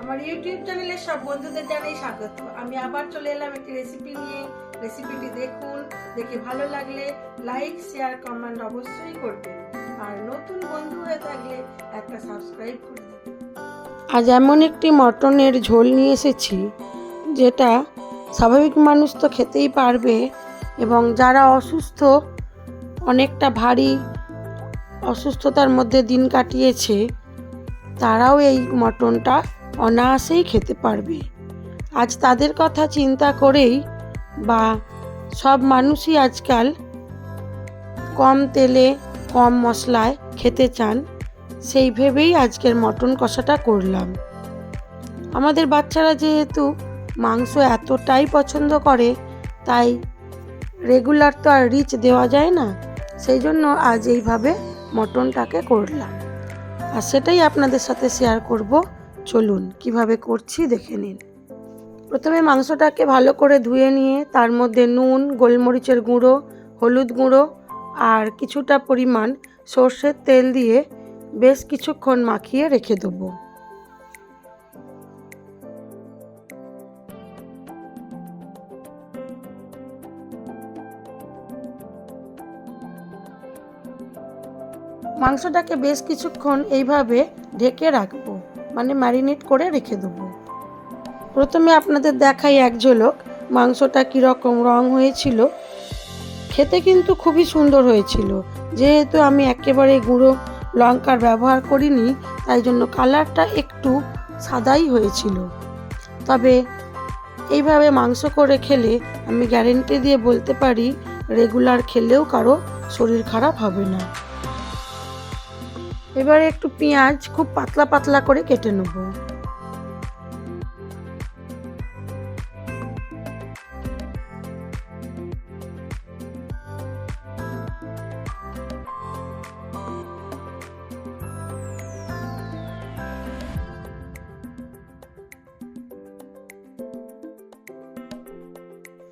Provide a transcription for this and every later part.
আমার ইউটিউব চ্যানেলের সব বন্ধুদের জানাই স্বাগত। আমি আবার চলে এলাম একটি রেসিপি নিয়ে। রেসিপিটি দেখুন, দেখে ভালো লাগলে লাইক শেয়ার কমেন্ট অবশ্যই করবেন। আর নতুন বন্ধু হয়ে থাকলে একটা সাবস্ক্রাইব করে আজ এমন একটি মটনের ঝোল নিয়ে এসেছি, যেটা স্বাভাবিক মানুষ তো খেতেই পারবে এবং যারা অসুস্থ, অনেকটা ভারী অসুস্থতার মধ্যে দিন কাটিয়েছে, তারাও এই মটনটা অনায়াসেই খেতে পারবে। আজ তাদের কথা চিন্তা করেই বা সব মানুষই আজকাল কম তেলে, কম মশলায় খেতে চান, সেই ভেবেই আজকের মটন কষাটা করলাম। আমাদের বাচ্চারা যেহেতু মাংস এতটাই পছন্দ করে, তাই রেগুলার তো আর রিচ দেওয়া যায় না, সেই জন্য আজ এইভাবে মটনটাকে করলাম। আর সেটাই আপনাদের সাথে শেয়ার করব। চলুন, কীভাবে করছি দেখে নিন। প্রথমে মাংসটাকে ভালো করে ধুয়ে নিয়ে তার মধ্যে নুন, গোলমরিচের গুঁড়ো, হলুদ গুঁড়ো আর কিছুটা পরিমাণ সর্ষের তেল দিয়ে বেশ কিছুক্ষণ মাখিয়ে রেখে দেবো। মাংসটাকে বেশ কিছুক্ষণ এইভাবে ঢেকে রাখব। মানে ম্যারিনেট করে রেখে দেবো। প্রথমে আপনাদের দেখাই এক ঝলক, মাংসটা কীরকম রং হয়েছিল। খেতে কিন্তু খুবই সুন্দর হয়েছিল। যেহেতু আমি একেবারে গুঁড়ো লঙ্কার ব্যবহার করিনি, তাই জন্য কালারটা একটু সাদাই হয়েছিল। তবে এইভাবে মাংস করে খেলে আমি গ্যারেন্টি দিয়ে বলতে পারি রেগুলার খেলেও কারও শরীর খারাপ হবে না। এবারে একটু পেঁয়াজ খুব পাতলা পাতলা করে কেটে নেব।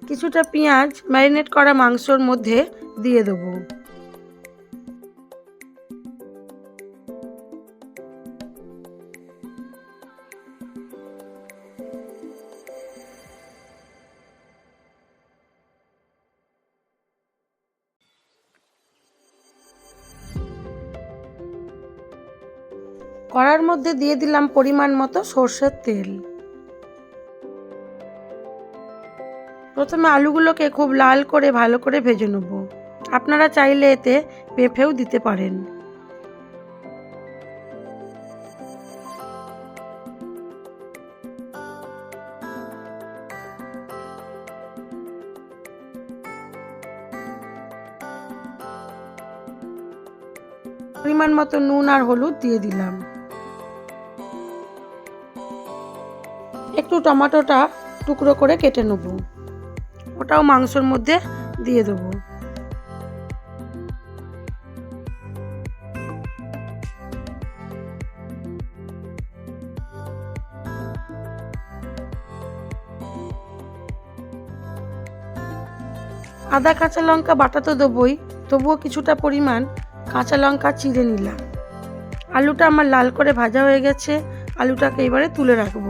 কিছুটা পেঁয়াজ ম্যারিনেট করা মাংসর মধ্যে দিয়ে দেবো। কড়ার মধ্যে দিয়ে দিলাম পরিমাণ মতো সর্ষের তেল। প্রথমে আলুগুলোকে খুব লাল করে ভালো করে ভেজে নেব। আপনারা চাইলে এতে পেঁপেও দিতে পারেন। পরিমাণ মতো নুন আর হলুদ দিয়ে দিলাম। একটু টমেটোটা টুকরো করে কেটে নেব। ওটাও মাংসর মধ্যে দিয়ে দেবো। আদা, কাঁচা লঙ্কা, বাটা তো দেবই, তবুও কিছুটা পরিমাণ কাঁচা লঙ্কা চিড়ে নিলাম। আলুটা আমার লাল করে ভাজা হয়ে গেছে, আলুটাকে এবারে তুলে রাখব।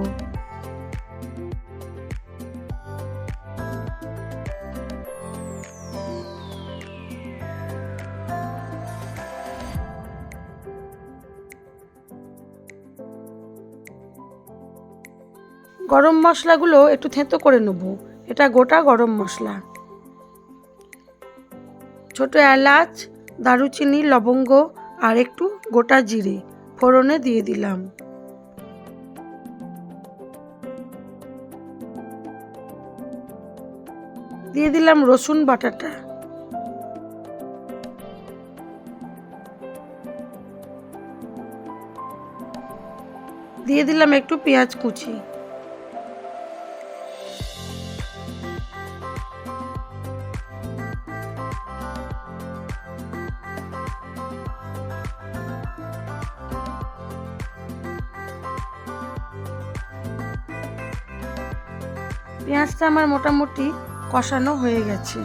গরম মশলাগুলো একটু থেঁতো করে নেব। এটা গোটা গরম মশলা। ছোট এলাচ, দারুচিনি, লবঙ্গ আর একটু গোটা জিরে ফোড়নে দিয়ে দিলাম। দিয়ে দিলাম রসুন বাটাটা। দিয়ে দিলাম একটু পেঁয়াজ কুচি। পেঁয়াজটা আমার মোটামুটি কষানো হয়ে গেছে।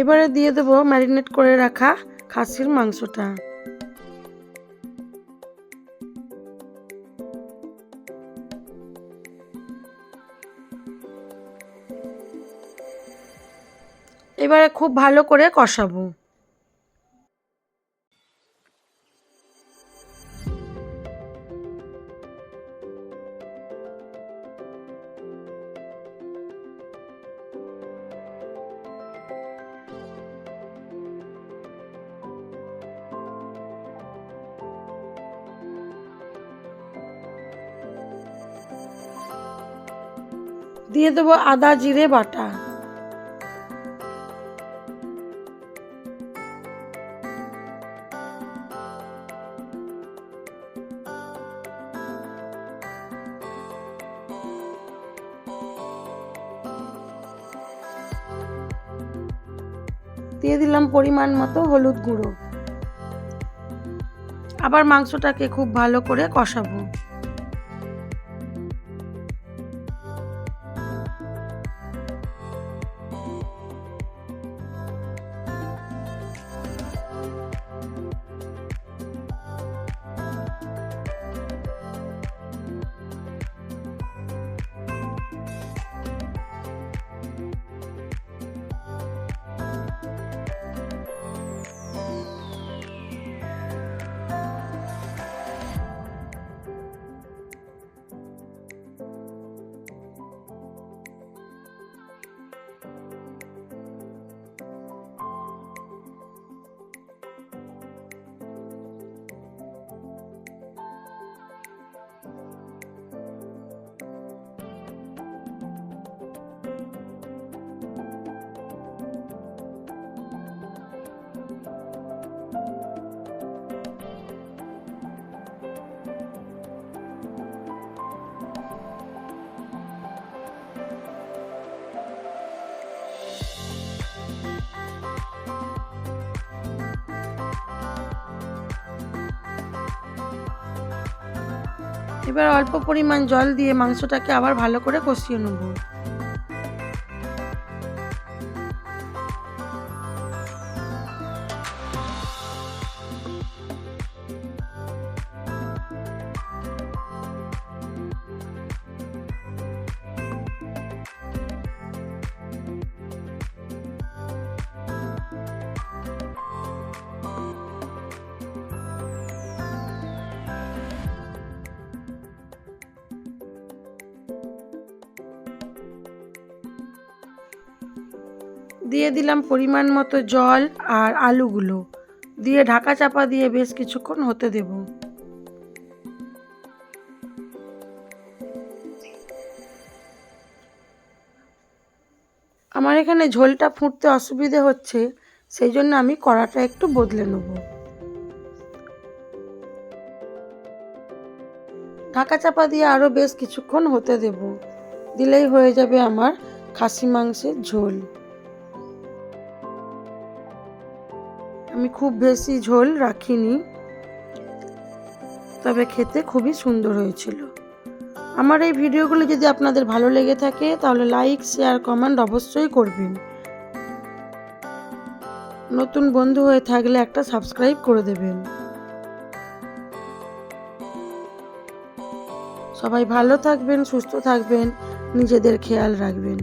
এবারে দিয়ে দেবো ম্যারিনেট করে রাখা খাসির মাংসটা। এবারে খুব ভালো করে কষাবো। দিয়ে দেবো আদা, জিরে, বাটা। দিয়ে দিলাম পরিমাণ মতো হলুদ গুঁড়ো। আবার মাংসটাকে খুব ভালো করে কষাবো। এবার অল্প পরিমাণ জল দিয়ে মাংসটাকে আবার ভালো করে কষিয়ে নেব। দিয়ে দিলাম পরিমাণ মতো জল আর আলুগুলো। দিয়ে ঢাকা চাপা দিয়ে বেশ কিছুক্ষণ হতে দেব। আমার এখানে ঝোলটা ফুটতে অসুবিধে হচ্ছে, সেই জন্য আমি কড়াটা একটু বদলে নেব। ঢাকা চাপা দিয়ে আরও বেশ কিছুক্ষণ হতে দেব। দিলেই হয়ে যাবে আমার খাসি মাংসের ঝোল। আমি খুব বেশি ঝোল রাখিনি, তবে খেতে খুবই সুন্দর হয়েছিল। আমার এই ভিডিওগুলো যদি আপনাদের ভালো লেগে থাকে, তাহলে লাইক, শেয়ার, কমেন্ট অবশ্যই করবেন। নতুন বন্ধু হয়ে থাকলে একটা সাবস্ক্রাইব করে দেবেন। সবাই ভালো থাকবেন, সুস্থ থাকবেন, নিজেদের খেয়াল রাখবেন।